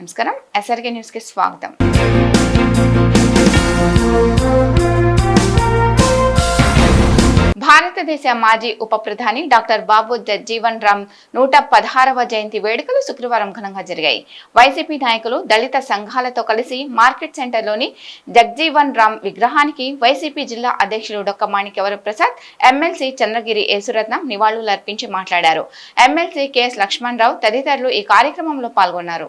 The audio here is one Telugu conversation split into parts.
నమస్కారం. ఎస్ఆర్కే న్యూస్కి స్వాగతం. భారతదేశ మాజీ ఉప ప్రధాని డాక్టర్ బాబు జగ్జీవన్ రామ్ నూట పదహారవ జయంతి వేడుకలు శుక్రవారం ఘనంగా జరిగాయి. వైసీపీ నాయకులు దళిత సంఘాలతో కలిసి మార్కెట్ సెంటర్లోని జగ్జీవన్ రామ్ విగ్రహానికి వైసీపీ జిల్లా అధ్యక్షులు డొక్క మాణిక్యవర ప్రసాద్ ఎమ్మెల్సీ చంద్రగిరి యేసురత్నం నివాళులర్పించి మాట్లాడారు. ఎమ్మెల్సీ కెఎస్ లక్ష్మణరావు తదితరులు ఈ కార్యక్రమంలో పాల్గొన్నారు.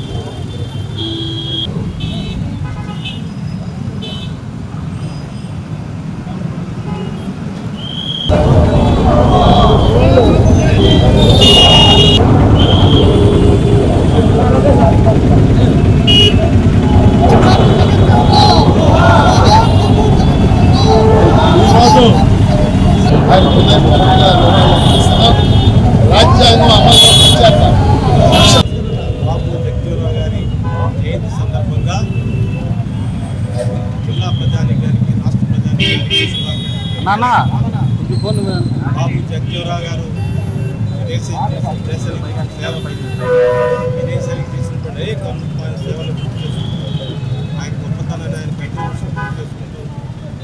ఈరోజు ఆయన హృదయపూర్వకంగా నిర్వహిస్తున్నాం రాజ్యాంగం అమలు వచ్చాక బాబు జగజీవనరావు గారి జయంతి సందర్భంగా జిల్లా ప్రజానికానికి రాష్ట్ర ప్రజానికానికి శుభాకాంక్షలు. బాబు జగజీవనరావు గారు దేశ దేశానికి సేవ ఈ దేశానికి చేసినటువంటి అనేక అద్భుతమైన సేవలు గుర్తు చేసుకుంటూ ఆయన గొప్పతనాన్ని ఆయన బయట గుర్తు చేసుకుంటూ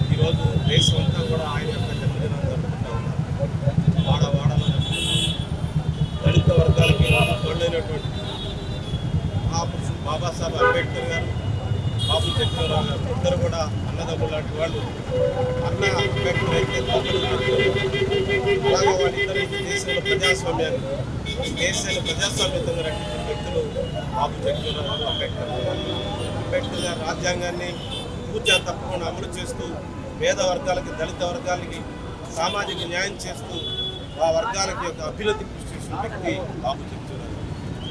ఈరోజు దేశం అంతా కూడా ఆయన యొక్క జన్మదినం జరుపుకుంటూ ఉన్నారు వాడ వాడలో దళిత వర్గాలకి తోడైనటువంటి మహాపురుషుడు బాబాసాహెబ్ అంబేద్కర్ గారు బాబు జగజీవనరావు గారు ఇద్దరు కూడా అన్నదమ్ములు లాంటి వాళ్ళు అన్న అంబేద్కర్ అయితే అలాగే వాళ్ళిద్దరు దేశంలో ప్రజాస్వామ్యాన్ని ఈ దేశాన్ని ప్రజాస్వామ్యంగా నడిపించిన వ్యక్తులు బాబు జగజీవనరావు గారు అంబేద్కర్ అంబేద్కర్ గారు రాజ్యాంగాన్ని పూర్తిగా తప్పకుండా అమలు చేస్తూ పేద వర్గాలకి దళిత వర్గాలకి సామాజిక న్యాయం చేస్తూ ఆ వర్గాలకి యొక్క అభ్యున్నతి కృషి చేసిన వ్యక్తి బాబు చెప్తున్నారు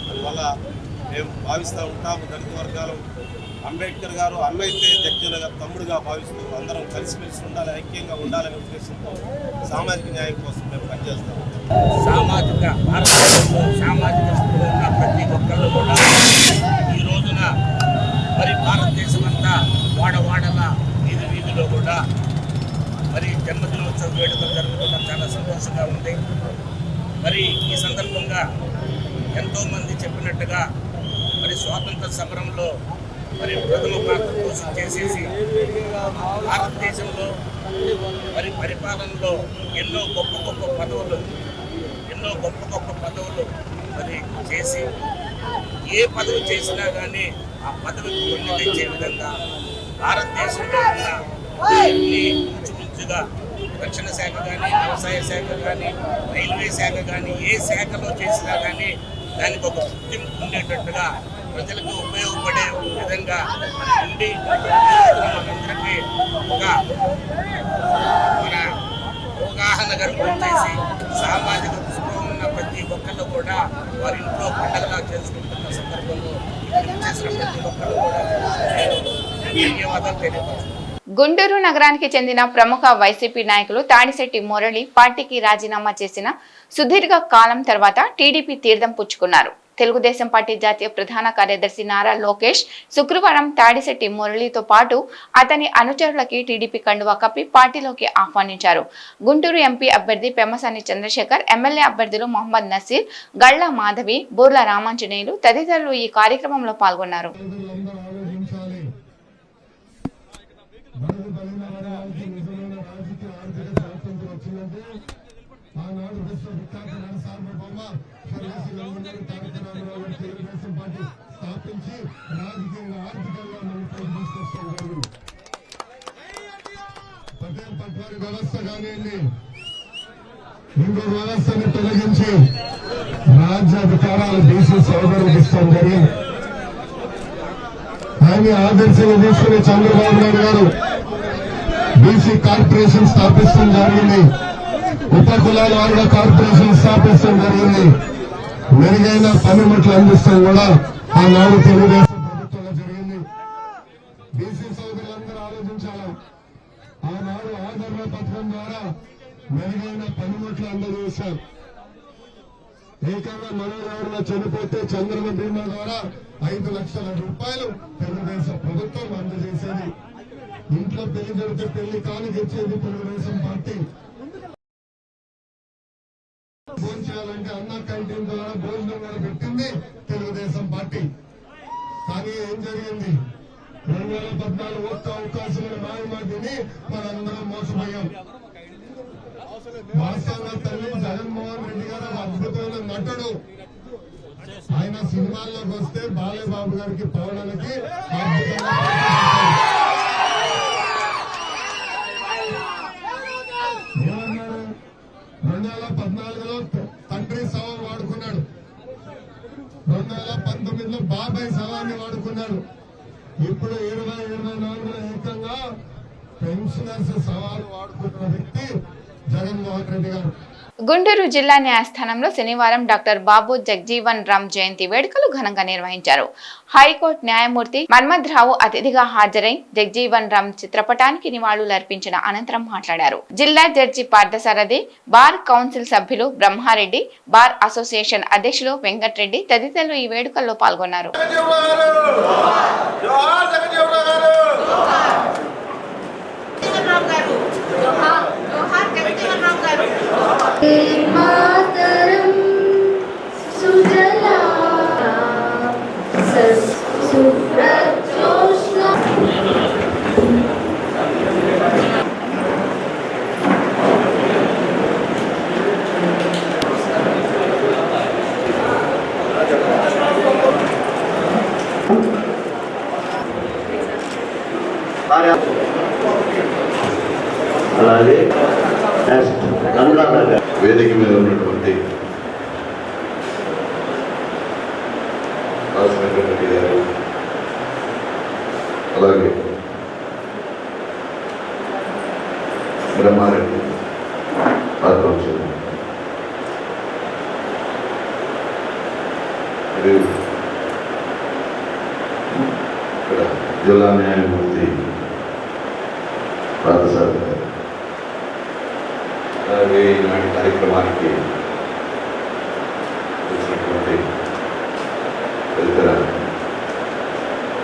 అందువల్ల మేము భావిస్తూ ఉంటాము. దళిత వర్గాలు. అంబేద్కర్ గారు అన్న అయితే గారు తమ్ముడుగా భావిస్తూ అందరం కలిసిమెలిసి ఉండాలి ఐక్యంగా ఉండాలనే ఉద్దేశంతో సామాజిక న్యాయం కోసం మేము పనిచేస్తాము సామాజిక భారతదేశంలో సామాజిక స్థితిలో ప్రతి ఒక్కళ్ళు కూడా ఈ రోజున మరి భారతదేశం అంతా వాడవాడల వీధి వీధిలో కూడా మరి జన్మదినోత్సవ వేడుకలు జరుగుతుండడం చాలా సంతోషంగా ఉంది. మరి ఈ సందర్భంగా ఎంతోమంది స్వాతంత్ర సమరంలో మరి ప్రథమ పాత్ర పోషణ చేసేసి భారతదేశంలో మరి పరిపాలనలో ఎన్నో గొప్ప గొప్ప పదవులు ఎన్నో గొప్ప గొప్ప పదవులు మరి చేసి ఏ పదవి చేసినా కానీ ఆ పదవికి కొన్ని తెచ్చే విధంగా భారతదేశంలో ఉన్న అన్ని రక్షణ శాఖ కానీ వ్యవసాయ శాఖ కానీ రైల్వే శాఖ కానీ ఏ శాఖలో చేసినా కానీ దానికి ఒక గుర్తింపు ఉండేటట్టుగా ప్రజలకు ఉపయోగపడే విధంగా ఉండి అందరికీ ఒక మన అవగాహన కల్పించేసి సామాజిక దృష్టిలో ఉన్న ప్రతి ఒక్కళ్ళు కూడా వారి ఇంట్లో పండగలా చేసుకుంటున్న సందర్భంలో చేసిన ప్రతి ఒక్కళ్ళు కూడా ధన్యవాదాలు తెలియపరుస్తున్నాను గుంటూరు నగరానికి చెందిన ప్రముఖ వైసీపీ నాయకులు తాడిశెట్టి మురళి పార్టీకి రాజీనామా చేసిన సుదీర్ఘ కాలం తర్వాత టీడీపీ తీర్థం పుచ్చుకున్నారు. తెలుగుదేశం పార్టీ జాతీయ ప్రధాన కార్యదర్శి నారా లోకేష్ శుక్రవారం తాడిశెట్టి మురళితో పాటు అతని అనుచరులకి టీడీపీ కండువా కప్పి పార్టీలోకి ఆహ్వానించారు. గుంటూరు ఎంపీ అభ్యర్థి పెమ్మసాని చంద్రశేఖర్ ఎమ్మెల్యే అభ్యర్థులు మొహమ్మద్ నసీర్ గళ్ళ మాధవి బూర్ల రామాంజనేయులు తదితరులు ఈ కార్యక్రమంలో పాల్గొన్నారు. ఆనాడు తెలుగుదేశం పార్టీ స్థాపించి రాజకీయంగా ఆర్థికంగా తీసుకొస్తాం పటేల్ పట్వారి వ్యవస్థ కానివ్వండి ఇంకో వ్యవస్థని తొలగించి రాజ్య అధికారాలు బీసీ సోదరులకు ఇస్తాం జరిగింది ఆయన ఆదర్శంగా తీసుకుని చంద్రబాబు నాయుడు గారు బీసీ కార్పొరేషన్ స్థాపించడం జరిగింది. ఉప కులాల వారిగా కార్పొరేషన్ స్థాపించడం జరిగింది. మెరుగైన పనిముట్లు అందిస్తాం కూడా ఆనాడు తెలుగుదేశం ప్రభుత్వంలో జరిగింది. బీసీ సోదరులందరూ ఆలోచించాలి. ఆనాడు ఆదరణ పథకం ద్వారా మెరుగైన పనిముట్లు అందజేశారు. ఏకంగా మనోహరంలో చనిపోతే చంద్రమ బీమా ద్వారా ఐదు లక్షల రూపాయలు తెలుగుదేశం ప్రభుత్వం అందజేసేది. ఇంట్లో పెళ్ళి జరిగితే పెళ్ళి కానుక ఇచ్చేది తెలుగుదేశం పార్టీ. చేయాలంటే అన్న క్యాంటీన్ ద్వారా భోజనం కూడా పెట్టింది తెలుగుదేశం పార్టీ. కానీ ఏం జరిగింది? రెండు వేల పద్నాలుగు ఒక్క అవకాశం మాయమాటిని మనందరం మోసపోయాం. వాస్తవంగా తల్లి జగన్మోహన్ రెడ్డి గారు అద్భుతమైన నటుడు. ఆయన సినిమాల్లోకి వస్తే బాలయ్యబాబు గారికి పవనానికి అద్భుతంగా ఏమన్నాడు రెండు వేల పద్నాలుగులో తండ్రి సవాల్ వాడుకున్నాడు రెండు వేల ముందు బాబాయ్ సవాన్ని వాడుకున్నాడు. ఇప్పుడు ఇరవై ఇరవై నాలుగులో ఏకంగా పెన్షనర్స్ సవాలు వాడుకుంటున్న వ్యక్తి జగన్మోహన్ రెడ్డి గారు. గుంటూరు జిల్లా న్యాయస్థానంలో శనివారం డాక్టర్ బాబు జగ్జీవన్ రామ్ జయంతి వేడుకలు ఘనంగా నిర్వహించారు. హైకోర్టు న్యాయమూర్తి మన్మధ్రావు అతిథిగా హాజరై జగ్జీవన్ రామ్ చిత్రపటానికి నివాళులర్పించిన అనంతరం మాట్లాడారు. జిల్లా జడ్జి పార్థసారథి బార్ కౌన్సిల్ సభ్యులు బ్రహ్మారెడ్డి బార్ అసోసియేషన్ అధ్యక్షులు వెంకట్రెడ్డి తదితరులు ఈ వేడుకల్లో పాల్గొన్నారు. గారు జోహార్ జోహార్ జగన్రామ్ గారు మాతరం సుజలా సుప్రజోష్ణ అలాగే నెక్స్ట్ అనురాధ గారు వేదిక మీద ఉన్నటువంటి రాజశేఖర గారు అలాగే బ్రహ్మారెడ్డి పాత్రోత్సవం మరియు ఇక్కడ జిల్లా న్యాయమూర్తి పార్థసారథి గారు అలాగే ఈనాటి కార్యక్రమానికి వచ్చినటువంటి తదితర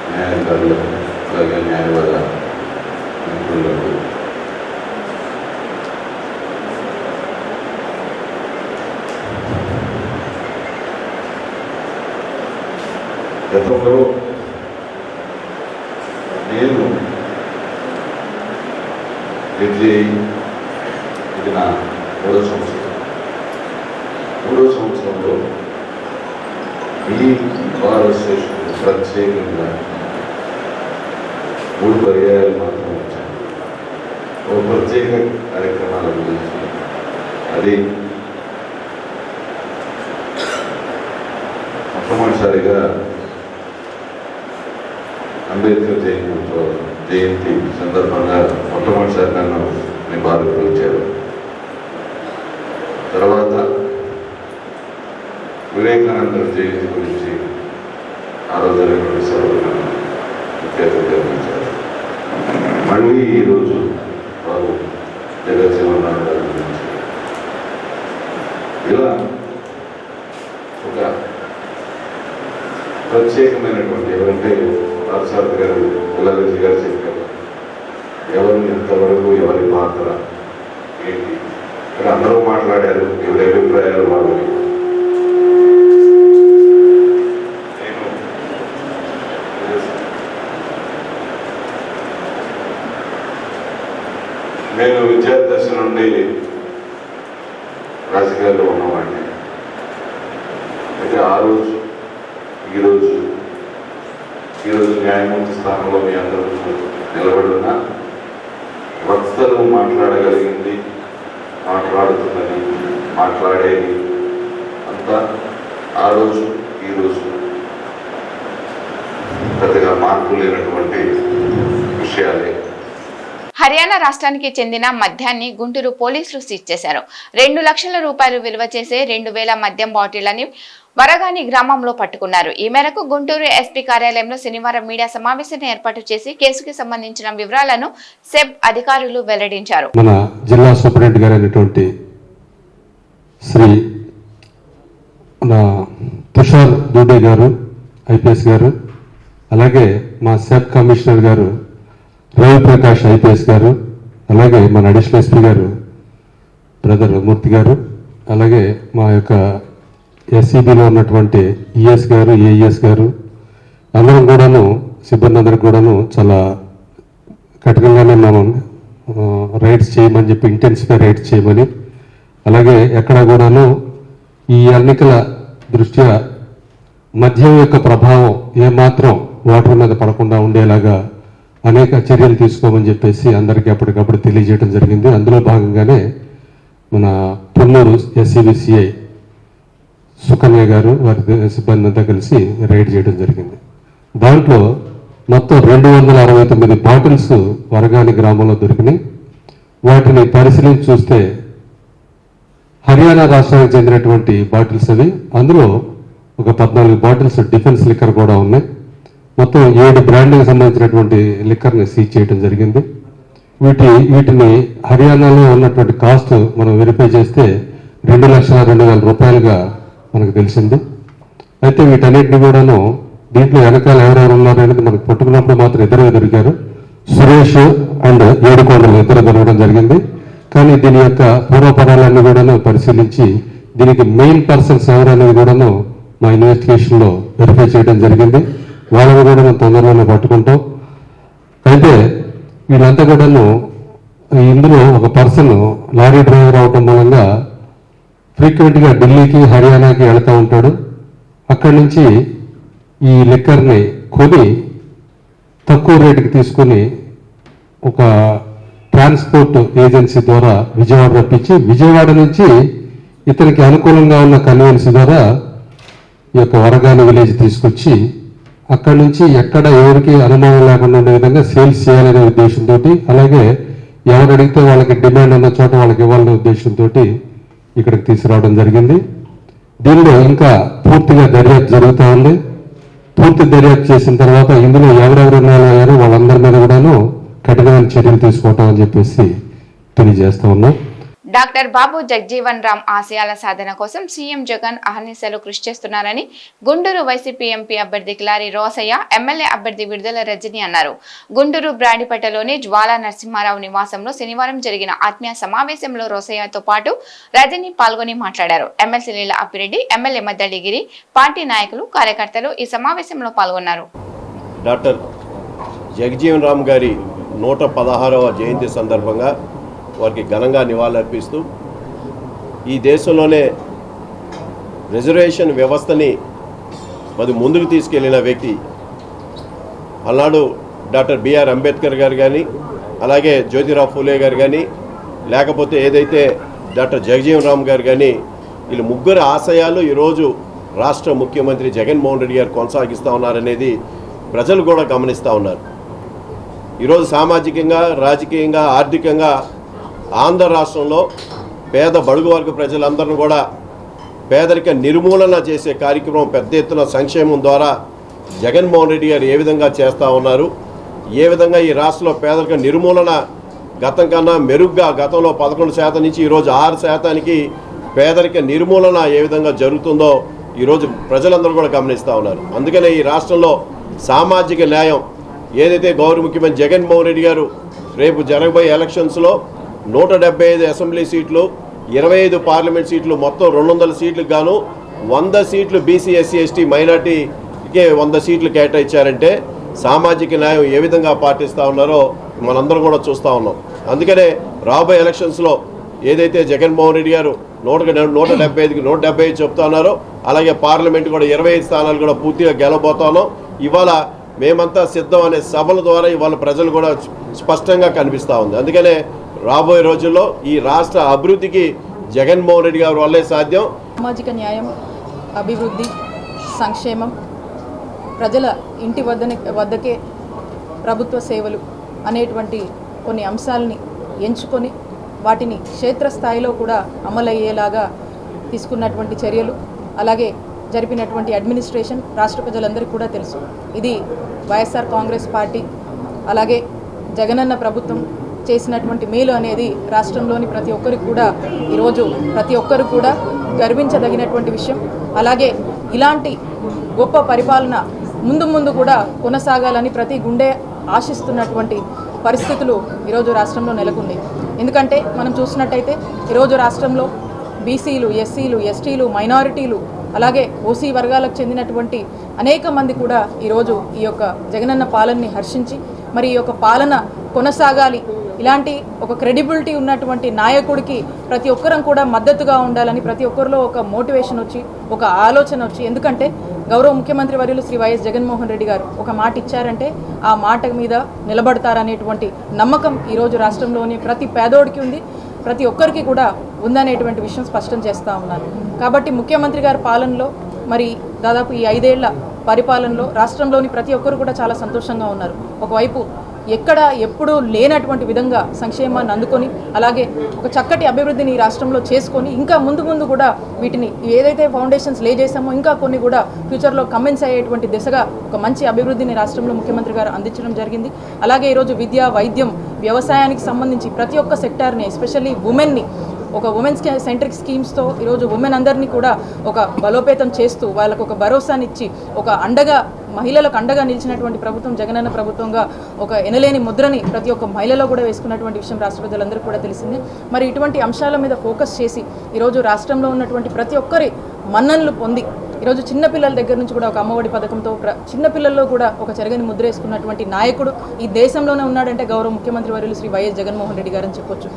న్యాయాధికారులకు అలాగే న్యాయవాద మిత్రులకు గతంలో నేను జడ్జి అయి ఇది నా మూడో సంవత్సరం మూడో సంవత్సరంలో ఈ బార్ అసోసియేషన్ ప్రత్యేకంగా మూడు పర్యాయాలు మాత్రం వచ్చాను ఒక ప్రత్యేక కార్యక్రమాల గురించి అది మొట్టమొదటిసారిగా అంబేద్కర్ జయంతి ఉత్సవం- జయంతి సందర్భంగా మొట్టమొదటిసారి నన్ను మీ బాధకు పిలిచారు తర్వాత వివేకానంద జయంతి గురించి ఆ రోజు జరిగినటువంటి సభలు మళ్ళీ ఈరోజు వారు జగజ్జీవన్ గారి గురించి ఇలా ఒక ప్రత్యేకమైనటువంటి ఎవరంటే రాజసారథి గారు గులారెడ్డి గారు చెప్పారు. ఎవరు ఎంతవరకు ఎవరి పాత్ర ఏంటి? ఇక్కడ అందరూ మాట్లాడారు ఎవరి అభిప్రాయాలు వాళ్ళు నేను విద్యాదశ నుండి రాజకీయాల్లో ఉన్నవాడిని. అయితే ఆ రోజు ఈరోజు ఈరోజు న్యాయమూర్తి స్థానంలో మీ అందరూ నిలబడిన వక్తలు మాట్లాడగలిగింది మాట్లాడుతున్నది మాట్లాడేది అంతా ఆ రోజు ఈరోజు పెద్దగా మార్పు లేనటువంటి విషయాలే. హర్యానా రాష్ట్రానికి చెందిన మద్యాన్ని గుంటూరు పోలీసులు సీజ్ చేశారు. రెండు లక్షల రూపాయలు విలువ చేసే రెండు వేల మద్యం బాటిళ్ళని వరగాని గ్రామంలో పట్టుకున్నారు. ఈ మేరకు గుంటూరు ఎస్పీ కార్యాలయంలో శనివారం మీడియా సమావేశాన్ని ఏర్పాటు చేసి కేసుకి సంబంధించిన వివరాలను సెబ్ అధికారులు వెల్లడించారు. మన జిల్లా సూపరింట్ గారైనటువంటి శ్రీ తుషార్ దూడే గారు ఐపీఎస్ గారు అలాగే మా సెబ్ కమిషనర్ గారు రవి ప్రకాష్ ఐపీఎస్ గారు అలాగే మన అడిషనల్ ఎస్పీ గారు బ్రదర్ మూర్తి గారు అలాగే మా యొక్క ఎస్సీబీలో ఉన్నటువంటి ఈఎస్ గారు ఏఈఎస్ గారు అందరం కూడాను సిబ్బంది అందరికి కూడాను చాలా కఠినంగానే మనం రైడ్స్ చేయమని చెప్పి ఇంటెన్స్గా రైడ్స్ చేయమని అలాగే ఎక్కడ కూడాను ఈ ఎన్నికల దృష్ట్యా మద్యం యొక్క ప్రభావం ఏమాత్రం వాటర్ మీద పడకుండా ఉండేలాగా అనేక చర్యలు తీసుకోమని చెప్పేసి అందరికీ అప్పటికప్పుడు తెలియజేయడం జరిగింది. అందులో భాగంగానే మన పొన్నూరు ఎస్సీబీసీఐ సుకన్య గారు వారి సిబ్బంది అంతా కలిసి రైడ్ చేయడం జరిగింది. దాంట్లో మొత్తం రెండు వందల అరవై తొమ్మిది బాటిల్స్ వరగాని గ్రామంలో దొరికినాయి. వాటిని పరిశీలించి చూస్తే హర్యానా రాష్ట్రానికి చెందినటువంటి బాటిల్స్ అవి. అందులో ఒక పద్నాలుగు బాటిల్స్ డిఫెన్స్ లిక్కర్ కూడా ఉన్నాయి. మొత్తం ఏడు బ్రాండ్కి సంబంధించినటువంటి లిక్కర్ని సీజ్ చేయడం జరిగింది. వీటి వీటిని హర్యానాలో ఉన్నటువంటి కాస్ట్ మనం వెరిఫై చేస్తే రెండు లక్షల రెండు వేల రూపాయలుగా మనకు తెలిసింది. అయితే వీటన్నిటిని కూడాను దీంట్లో వెనకాల ఎవరెవరు ఉన్నారనేది మనకు పట్టుకున్నప్పుడు మాత్రం ఇద్దరు దొరికారు సురేష్ అండ్ ఏడుకోండలు ఇద్దరు దొరకడం జరిగింది. కానీ దీని యొక్క పూర్వపరాలన్నీ కూడాను పరిశీలించి దీనికి మెయిన్ పర్సన్స్ ఎవరనేది కూడాను మా ఇన్వెస్టిగేషన్లో వెరిఫై చేయడం జరిగింది. వాళ్ళని కూడా మనం తొందరలోనే పట్టుకుంటాం అయితే వీళ్ళంతా కూడాను ఇందులో ఒక పర్సన్ లారీ డ్రైవర్ అవటం మూలంగా ఫ్రీక్వెంట్గా ఢిల్లీకి హర్యానాకి వెళుతూ ఉంటాడు. అక్కడి నుంచి ఈ లిక్కర్ని కొని తక్కువ రేటుకి తీసుకుని ఒక ట్రాన్స్పోర్ట్ ఏజెన్సీ ద్వారా విజయవాడ రప్పించి విజయవాడ నుంచి ఇతనికి అనుకూలంగా ఉన్న కన్వెన్స్ ద్వారా ఈ యొక్క వరగాని విలేజ్ తీసుకొచ్చి అక్కడి నుంచి ఎక్కడ ఎవరికి అనుమానం లేకుండా ఉండే విధంగా సేల్స్ చేయాలనే ఉద్దేశంతో అలాగే ఎవరు అడిగితే వాళ్ళకి డిమాండ్ ఉన్న చోట వాళ్ళకి ఇవ్వాలనే ఉద్దేశంతో ఇక్కడికి తీసుకురావడం జరిగింది. దీనిలో ఇంకా పూర్తిగా దర్యాప్తు జరుగుతూ ఉంది. పూర్తి దర్యాప్తు చేసిన తర్వాత ఇందులో ఎవరెవరు ఉన్నారో వాళ్ళందరి మీద కూడాను కఠినమైన చర్యలు తీసుకోవటం అని చెప్పేసి తెలియజేస్తా ఉన్నాం. డాక్టర్ బాబు జగ్జీవన్ రామ్ ఆశయాల సాధన కోసం సీఎం జగన్ అహర్నిశలు కృషి చేస్తున్నారని గుంటూరు వైసీపీ ఎంపీ అభ్యర్థి కిలారి రోసయ్య ఎమ్మెల్యే అభ్యర్థి విడుదల రజని అన్నారు. గుంటూరు బ్రాండిపేటలోని జ్వాలా నరసింహారావు నివాసంలో శనివారం జరిగిన ఆత్మీయ సమావేశంలో రోసయ్యతో పాటు రజని పాల్గొని మాట్లాడారు. ఎమ్మెల్సీ లీల అప్పిరెడ్డి ఎమ్మెల్యే మద్దడిగిరి పార్టీ నాయకులు కార్యకర్తలు ఈ సమావేశంలో పాల్గొన్నారు. డాక్టర్ జగజీవన్ రామ్ గారి నూట పదహారవ జయంతి సందర్భంగా వారికి ఘనంగా నివాళులర్పిస్తూ ఈ దేశంలోనే రిజర్వేషన్ వ్యవస్థని మరి ముందుకు తీసుకెళ్ళిన వ్యక్తి అన్నాడు డాక్టర్ బిఆర్ అంబేద్కర్ గారు కానీ అలాగే జ్యోతిరావు ఫూలే గారు కానీ లేకపోతే ఏదైతే డాక్టర్ జగజీవన్ రామ్ గారు కానీ వీళ్ళు ముగ్గురు ఆశయాలు ఈరోజు రాష్ట్ర ముఖ్యమంత్రి జగన్మోహన్ రెడ్డి గారు కొనసాగిస్తూ ఉన్నారనేది ప్రజలు కూడా గమనిస్తూ ఉన్నారు. ఈరోజు సామాజికంగా రాజకీయంగా ఆర్థికంగా ఆంధ్ర రాష్ట్రంలో పేద బడుగు వర్గ ప్రజలందరిని కూడా పేదరిక నిర్మూలన చేసే కార్యక్రమం పెద్ద ఎత్తున సంక్షేమం ద్వారా జగన్మోహన్ రెడ్డి గారు ఏ విధంగా చేస్తూ ఉన్నారు? ఏ విధంగా ఈ రాష్ట్రంలో పేదరిక నిర్మూలన గతం కన్నా మెరుగ్గా గతంలో పదకొండు శాతం నుంచి ఈరోజు ఆరు శాతానికి పేదరిక నిర్మూలన ఏ విధంగా జరుగుతుందో ఈరోజు ప్రజలందరూ కూడా గమనిస్తూ ఉన్నారు. అందుకనే ఈ రాష్ట్రంలో సామాజిక న్యాయం ఏదైతే గౌరవ ముఖ్యమంత్రి జగన్మోహన్ రెడ్డి గారు రేపు జరగబోయే ఎలక్షన్స్లో నూట డెబ్బై ఐదు అసెంబ్లీ సీట్లు ఇరవై ఐదు పార్లమెంట్ సీట్లు మొత్తం రెండు వందల సీట్లకు గాను వంద సీట్లు బీసీ ఎస్సీ ఎస్టీ మైనార్టీకే వంద సీట్లు కేటాయించారంటే సామాజిక న్యాయం ఏ విధంగా పాటిస్తూ ఉన్నారో మనందరం కూడా చూస్తూ ఉన్నాం. అందుకనే రాబోయే ఎలక్షన్స్లో ఏదైతే జగన్మోహన్ రెడ్డి గారు నూట నూట డెబ్బై ఐదుకి నూట డెబ్బై ఐదు చెప్తా ఉన్నారో అలాగే పార్లమెంట్ కూడా ఇరవై ఐదు స్థానాలు కూడా పూర్తిగా గెలబోతా ఉన్నాం. ఇవాళ మేమంతా సిద్ధం అనే సభల ద్వారా ఇవాళ ప్రజలు కూడా స్పష్టంగా కనిపిస్తూ ఉంది. అందుకనే రాబోయే రోజుల్లో ఈ రాష్ట్ర అభివృద్ధికి జగన్మోహన్ రెడ్డి గారు వల్లే సాధ్యం. సామాజిక న్యాయం అభివృద్ధి సంక్షేమం ప్రజల ఇంటి వద్దనే వద్దకే ప్రభుత్వ సేవలు అనేటువంటి కొన్ని అంశాలని ఎంచుకొని వాటిని క్షేత్రస్థాయిలో కూడా అమలయ్యేలాగా తీసుకున్నటువంటి చర్యలు అలాగే జరిపినటువంటి అడ్మినిస్ట్రేషన్ రాష్ట్ర ప్రజలందరికీ కూడా తెలుసు. ఇది వైఎస్ఆర్ కాంగ్రెస్ పార్టీ అలాగే జగనన్న ప్రభుత్వం చేసినటువంటి మేలు అనేది రాష్ట్రంలోని ప్రతి ఒక్కరికి కూడా ఈరోజు ప్రతి ఒక్కరు కూడా గర్వించదగినటువంటి విషయం. అలాగే ఇలాంటి గొప్ప పరిపాలన ముందు ముందు కూడా కొనసాగాలని ప్రతి గుండె ఆశిస్తున్నటువంటి పరిస్థితులు ఈరోజు రాష్ట్రంలో నెలకొంది. ఎందుకంటే మనం చూసినట్టయితే ఈరోజు రాష్ట్రంలో బీసీలు ఎస్సీలు ఎస్టీలు మైనారిటీలు అలాగే ఓసీ వర్గాలకు చెందినటువంటి అనేక మంది కూడా ఈరోజు ఈ యొక్క జగనన్న పాలనని హర్షించి మరి ఈ యొక్క పాలన కొనసాగాలి. ఇలాంటి ఒక క్రెడిబిలిటీ ఉన్నటువంటి నాయకుడికి ప్రతి ఒక్కరం కూడా మద్దతుగా ఉండాలని ప్రతి ఒక్కరిలో ఒక మోటివేషన్ వచ్చి ఒక ఆలోచన వచ్చి ఎందుకంటే గౌరవ ముఖ్యమంత్రి వర్యులు శ్రీ వైఎస్ జగన్మోహన్ రెడ్డి గారు ఒక మాట ఇచ్చారంటే ఆ మాట మీద నిలబడతారనేటువంటి నమ్మకం ఈరోజు రాష్ట్రంలోని ప్రతి పేదోడికి ఉంది. ప్రతి ఒక్కరికి కూడా ఉందనేటువంటి విషయం స్పష్టం చేస్తూ ఉన్నాను. కాబట్టి ముఖ్యమంత్రి గారి పాలనలో మరి దాదాపు ఈ ఐదేళ్ళ పరిపాలనలో రాష్ట్రంలోని ప్రతి ఒక్కరు కూడా చాలా సంతోషంగా ఉన్నారు. ఒకవైపు ఎక్కడ ఎప్పుడూ లేనటువంటి విధంగా సంక్షేమాన్ని అందుకొని అలాగే ఒక చక్కటి అభివృద్ధిని ఈ రాష్ట్రంలో చేసుకొని ఇంకా ముందు ముందు కూడా వీటిని ఏదైతే ఫౌండేషన్స్ లే చేశామో ఇంకా కొన్ని కూడా ఫ్యూచర్లో కమెంట్స్ అయ్యేటువంటి దిశగా ఒక మంచి అభివృద్ధిని రాష్ట్రంలో ముఖ్యమంత్రి గారు అందించడం జరిగింది. అలాగే ఈరోజు విద్య వైద్యం వ్యవసాయానికి సంబంధించి ప్రతి ఒక్క సెక్టార్ని ఎస్పెషల్లీ ఉమెన్ని ఒక ఉమెన్స్ సెంట్రిక్ స్కీమ్స్తో ఈరోజు ఉమెన్ అందరినీ కూడా ఒక బలోపేతం చేస్తూ వాళ్ళకు ఒక భరోసానిచ్చి ఒక అండగా మహిళలకు అండగా నిలిచినటువంటి ప్రభుత్వం జగనన్న ప్రభుత్వంగా ఒక ఎనలేని ముద్రని ప్రతి ఒక్క మహిళలో కూడా వేసుకున్నటువంటి విషయం రాష్ట్ర ప్రజలందరూ కూడా తెలిసింది. మరి ఇటువంటి అంశాల మీద ఫోకస్ చేసి ఈరోజు రాష్ట్రంలో ఉన్నటువంటి ప్రతి ఒక్కరి మన్ననలు పొంది ఈరోజు చిన్నపిల్లల దగ్గర నుంచి కూడా ఒక అమ్మఒడి పథకంతో చిన్నపిల్లల్లో కూడా ఒక చెరగని ముద్ర వేసుకున్నటువంటి నాయకుడు ఈ దేశంలోనే ఉన్నాడంటే గౌరవ ముఖ్యమంత్రి వర్యులు శ్రీ వైఎస్ జగన్మోహన్ రెడ్డి గారని చెప్పొచ్చు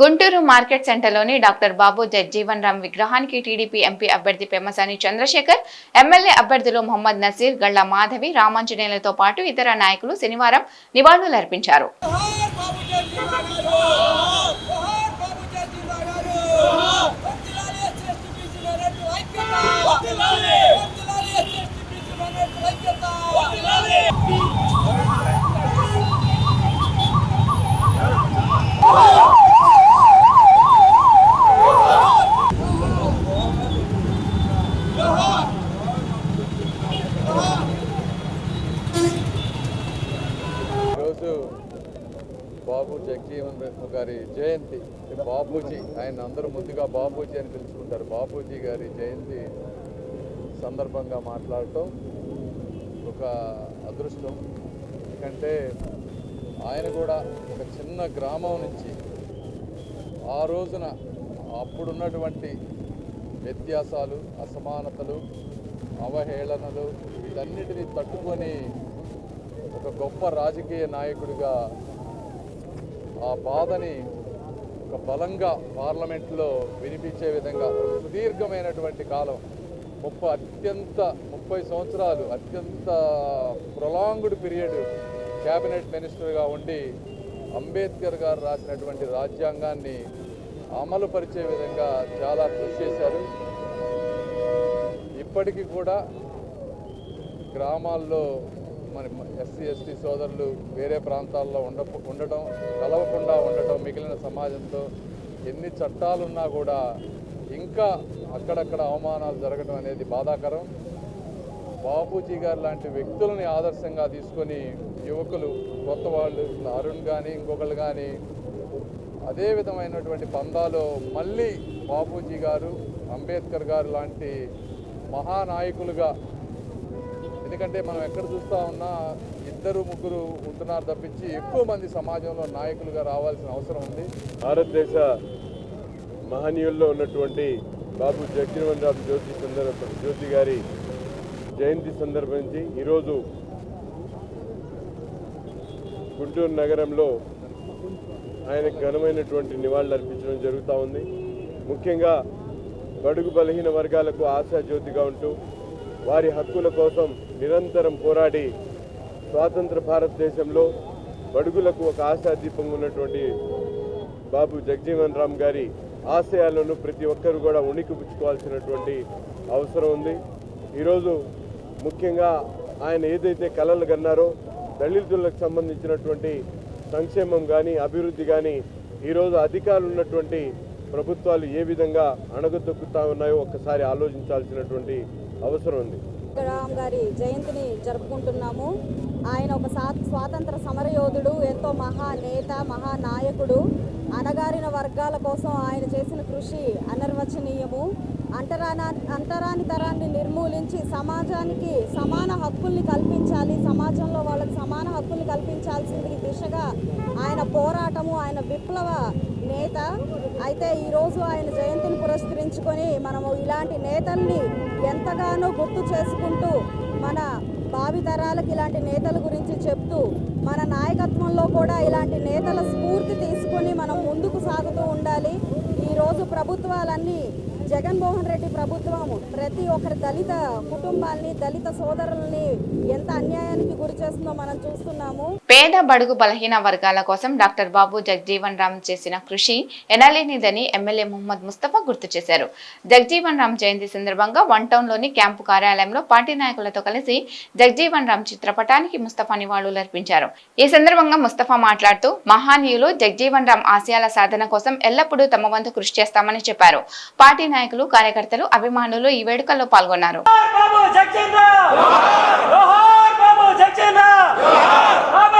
గుంటూరు మార్కెట్ సెంటర్లోని డాక్టర్ బాబు జగ్జీవన్ రామ్ విగ్రహానికి టీడీపీ ఎంపీ అభ్యర్థి పెమ్మసాని చంద్రశేఖర్ ఎమ్మెల్యే అభ్యర్థులు మొహమ్మద్ నసీర్ గళ్ళ మాధవి రామాంజనేయులతో పాటు ఇతర నాయకులు శనివారం నివాళులర్పించారు ఈరోజు బాబు జగజీవన్ రెడ్డి గారి జయంతి. బాబూజీ ఆయన అందరూ ముద్దుగా బాబూజీ అని పిలుచుకుంటారు. బాబూజీ గారి జయంతి సందర్భంగా మాట్లాడటం ఒక అదృష్టం. ఎందుకంటే ఆయన కూడా ఒక చిన్న గ్రామం నుంచి ఆ రోజున అప్పుడున్నటువంటి వ్యత్యాసాలు అసమానతలు అవహేళనలు వీటన్నిటిని తట్టుకొని ఒక గొప్ప రాజకీయ నాయకుడిగా ఆ బాధని ఒక బలంగా పార్లమెంట్లో వినిపించే విధంగా సుదీర్ఘమైనటువంటి కాలం ముప్పై అత్యంత ముప్పై సంవత్సరాలు అత్యంత ప్రొలాంగ్డ్ పీరియడ్ క్యాబినెట్ మినిస్టర్గా ఉండి అంబేద్కర్ గారు రాసినటువంటి రాజ్యాంగాన్ని అమలు పరిచే విధంగా చాలా కృషి చేశారు. ఇప్పటికీ కూడా గ్రామాల్లో మరి ఎస్సీ ఎస్టీ సోదరులు వేరే ప్రాంతాల్లో ఉండ ఉండటం కలవకుండా ఉండటం మిగిలిన సమాజంతో ఎన్ని చట్టాలున్నా కూడా ఇంకా అక్కడక్కడ అవమానాలు జరగడం అనేది బాధాకరం. బాపూజీ గారు లాంటి వ్యక్తులని ఆదర్శంగా తీసుకొని యువకులు కొత్త వాళ్ళు అరుణ్ కానీ ఇంకొకళ్ళు కానీ అదే విధమైనటువంటి పందాలో మళ్ళీ బాపూజీ గారు అంబేద్కర్ గారు లాంటి మహానాయకులుగా ఎందుకంటే మనం ఎక్కడ చూస్తూ ఉన్నా ఇద్దరు ముగ్గురు ఉంటున్నారు తప్పించి ఎక్కువ మంది సమాజంలో నాయకులుగా రావాల్సిన అవసరం ఉంది. భారతదేశ మహనీయుల్లో ఉన్నటువంటి బాబు జగ్జీవన్ రామ్ జ్యోతి సందర్భ జ్యోతి గారి జయంతి సందర్భించి ఈరోజు గుంటూరు నగరంలో ఆయనకు ఘనమైనటువంటి నివాళులు అర్పించడం జరుగుతూ ఉంది. ముఖ్యంగా బడుగు బలహీన వర్గాలకు ఆశాజ్యోతిగా ఉంటూ వారి హక్కుల కోసం నిరంతరం పోరాడి స్వాతంత్ర భారతదేశంలో బడుగులకు ఒక ఆశాదీపం ఉన్నటువంటి బాబు జగజీవన్ రామ్ గారి ఆశయాలను ప్రతి ఒక్కరు కూడా ఉణికిపుచ్చుకోవాల్సినటువంటి అవసరం ఉంది. ఈరోజు ముఖ్యంగా ఆయన ఏదైతే కలలు కన్నారో దళితులకు సంబంధించినటువంటి సంక్షేమం కానీ అభివృద్ధి కానీ ఈరోజు అధికారులు ఉన్నటువంటి ప్రభుత్వాలు ఏ విధంగా అణగదొక్కుతా ఉన్నాయో ఒక్కసారి ఆలోచించాల్సినటువంటి అవసరం ఉంది. రామ్ గారి జయంతిని జరుపుకుంటున్నాము. ఆయన ఒక సా స్వాతంత్ర సమరయోధుడు ఎంతో మహానేత మహానాయకుడు అణగారిన వర్గాల కోసం ఆయన చేసిన కృషి అనర్వచనీయము. అంటరానా అంటరాని తరాన్ని నిర్మూలించి సమాజానికి సమాన హక్కుల్ని కల్పించాలి. సమాజంలో వాళ్ళకి సమాన హక్కుల్ని కల్పించాల్సింది దిశగా ఆయన పోరాటము ఆయన విప్లవ నేత. అయితే ఈరోజు ఆయన జయంతిని పురస్కరించుకొని మనము ఇలాంటి నేతల్ని ఎంతగానో గుర్తు చేసుకుంటూ మన భావి తరాలకు ఇలాంటి నేతల గురించి చెప్తూ మన నాయకత్వంలో కూడా ఇలాంటి నేతల స్ఫూర్తి తీసుకొని మనం ముందుకు సాగుతూ ఉండాలి. ఈరోజు ప్రభుత్వాలన్నీ జగన్మోహన్ రెడ్డి ప్రభుత్వం ప్రతి ఒక్కరి దళిత కుటుంబాల్ని దళిత సోదరుల్ని ఎంత అన్యాయానికి గురి చేస్తుందో మనం చూస్తున్నాము. పేద బడుగు బలహీన వర్గాల కోసం డాక్టర్ బాబు జగజీవన్ రామ్ చేసిన కృషి ఎనలేనిదని ఎమ్మెల్యే ముహమ్మద్ ముస్తఫా గుర్తు చేశారు. జగజీవన్ రామ్ జయంతి సందర్భంగా వన్ టౌన్లోని క్యాంపు కార్యాలయంలో పార్టీ నాయకులతో కలిసి జగజీవన్ రామ్ చిత్రపటానికి ముస్తఫా నివాళులర్పించారు ఈ సందర్భంగా ముస్తఫా మాట్లాడుతూ మహానీయులు జగజీవన్ రామ్ ఆశయాల సాధన కోసం ఎల్లప్పుడూ తమ వంతు కృషి చేస్తామని చెప్పారు. పార్టీ నాయకులు కార్యకర్తలు అభిమానులు ఈ వేడుకల్లో పాల్గొన్నారు. బాబు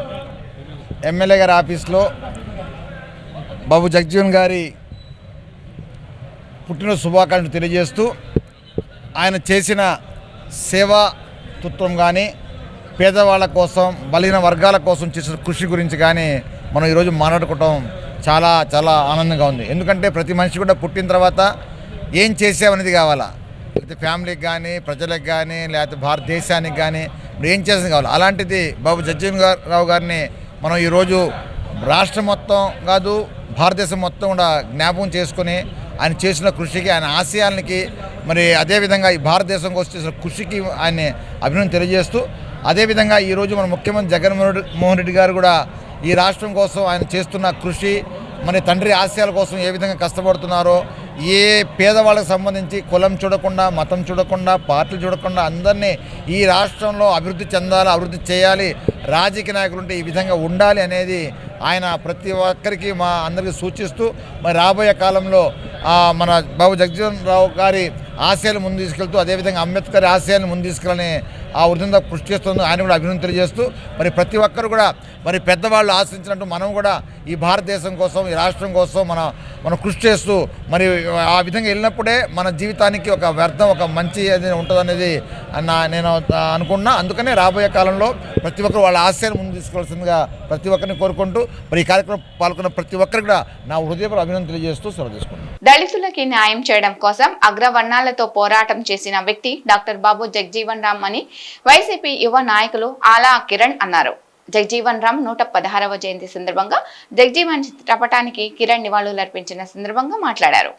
ఎమ్మెల్యే గారి ఆఫీస్లో బాబు జగ్జీవన్ గారి పుట్టిన శుభాకాంక్షలు తెలియజేస్తూ ఆయన చేసిన సేవాతృత్వం కానీ పేదవాళ్ళ కోసం బలహీన వర్గాల కోసం చేసిన కృషి గురించి కానీ మనం ఈరోజు మాట్లాడుకోవటం చాలా చాలా ఆనందంగా ఉంది. ఎందుకంటే ప్రతి మనిషి కూడా పుట్టిన తర్వాత ఏం చేసామనేది కావాలా? లేకపోతే ఫ్యామిలీకి కానీ ప్రజలకు కానీ లేకపోతే భారతదేశానికి కానీ ఏం చేసింది కావాలి? అలాంటిది బాబు జగ్జీవన్ గారు రావు గారిని మనం ఈరోజు రాష్ట్రం మొత్తం కాదు భారతదేశం మొత్తం కూడా జ్ఞాపకం చేసుకొని ఆయన చేసిన కృషికి ఆయన ఆశయాలకి మరి అదేవిధంగా ఈ భారతదేశం కోసం చేసిన కృషికి ఆయన అభినందన తెలియజేస్తూ అదేవిధంగా ఈరోజు మన ముఖ్యమంత్రి జగన్మోహన్ మోహన్ రెడ్డి గారు కూడా ఈ రాష్ట్రం కోసం ఆయన చేస్తున్న కృషి మరి తండ్రి ఆశయాల కోసం ఏ విధంగా కష్టపడుతున్నారో ఏ పేదవాళ్ళకు సంబంధించి కులం చూడకుండా మతం చూడకుండా పార్టీలు చూడకుండా అందరినీ ఈ రాష్ట్రంలో అభివృద్ధి చెందాలి అభివృద్ధి చేయాలి రాజకీయ నాయకులు ఉంటే ఈ విధంగా ఉండాలి అనేది ఆయన ప్రతి ఒక్కరికి మా అందరికీ సూచిస్తూ మరి రాబోయే కాలంలో మన బాబు జగజీవన్ రావు గారి ఆశయాలు ముందు తీసుకెళ్తూ అదేవిధంగా అంబేద్కర్ ఆశయాలను ముందు తీసుకెళ్ళని ఆ వృద్ధంగా కృషి చేస్తుంది ఆయన కూడా అభినందన తెలియజేస్తూ మరి ప్రతి ఒక్కరు కూడా మరి పెద్దవాళ్ళు ఆశించినట్టు మనం కూడా ఈ భారతదేశం కోసం ఈ రాష్ట్రం కోసం మన మనం కృషి చేస్తూ మరి ఆ విధంగా వెళ్ళినప్పుడే మన జీవితానికి ఒక వ్యర్థం ఒక మంచి అది ఉంటుందనేది నా నేను అనుకున్నా అందుకనే రాబోయే కాలంలో ప్రతి ఒక్కరు వాళ్ళ ఆశయాన్ని ముందు తీసుకోవాల్సిందిగా ప్రతి ఒక్కరిని కోరుకుంటూ మరి ఈ కార్యక్రమం పాల్గొన్న ప్రతి ఒక్కరికి కూడా నా హృదయపూర్వ అభినందన తెలియజేస్తూ సెలవు తీసుకుంటున్నాను. దళితులకి న్యాయం చేయడం కోసం అగ్రవర్ణాలతో పోరాటం చేసిన వ్యక్తి డాక్టర్ బాబు జగ్జీవన్ రామ్ అని వైసీపీ యువ నాయకులు ఆలా కిరణ్ అన్నారు. జగజీవన్ రామ్ నూట పదహారవ జయంతి సందర్భంగా జగజీవన్ చిత్రపటానికి కిరణ్ నివాళులర్పించిన సందర్భంగా మాట్లాడారు.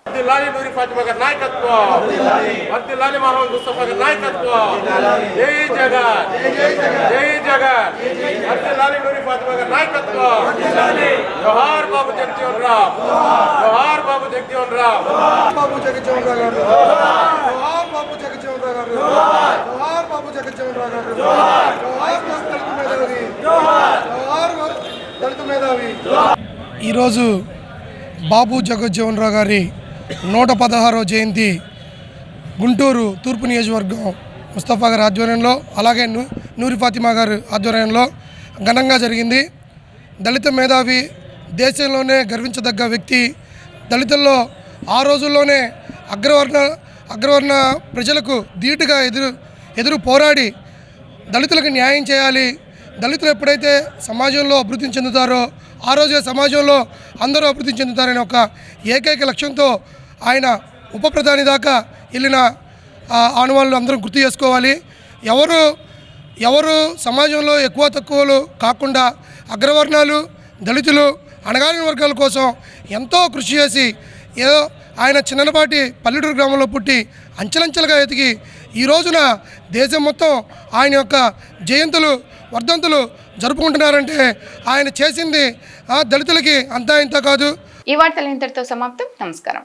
బాబు జగజ్జీవన్ రావు గారు. బాబు జగజ్జీవన్ రావు గారు. ఈరోజు బాబు జగజ్జీవన్ రావు గారి నూట పదహారో జయంతి గుంటూరు తూర్పు నియోజకవర్గం ముస్తఫా గారి ఆధ్వర్యంలో అలాగే నూ నూరి ఫాతిమా గారి ఆధ్వర్యంలో ఘనంగా జరిగింది. దళిత మేధావి దేశంలోనే గర్వించదగ్గ వ్యక్తి. దళితుల్లో ఆ రోజుల్లోనే అగ్రవర్ణ అగ్రవర్ణ ప్రజలకు ధీటుగా ఎదురు ఎదురు పోరాడి దళితులకు న్యాయం చేయాలి దళితులు ఎప్పుడైతే సమాజంలో అభివృద్ధి చెందుతారో ఆ రోజే సమాజంలో అందరూ అభివృద్ధి చెందుతారనే ఒక ఏకైక లక్ష్యంతో ఆయన ఉప ప్రధాని దాకా వెళ్ళిన ఆనవాళ్ళు అందరం గుర్తు చేసుకోవాలి. ఎవరు ఎవరు సమాజంలో ఎక్కువ తక్కువలు కాకుండా అగ్రవర్ణాలు దళితులు అణగారిన వర్గాల కోసం ఎంతో కృషి చేసి ఏదో ఆయన చిన్నపాటి పల్లెటూరు గ్రామంలో పుట్టి అంచెలంచెలుగా ఎదిగి ఈ రోజున దేశం మొత్తం ఆయన యొక్క జయంతులు వర్ధంతులు జరుపుకుంటున్నారంటే ఆయన చేసింది ఆ, దళితులకి అంతా ఇంత కాదు. ఈ వార్తలు ఇంతటితో సమాప్తం. నమస్కారం.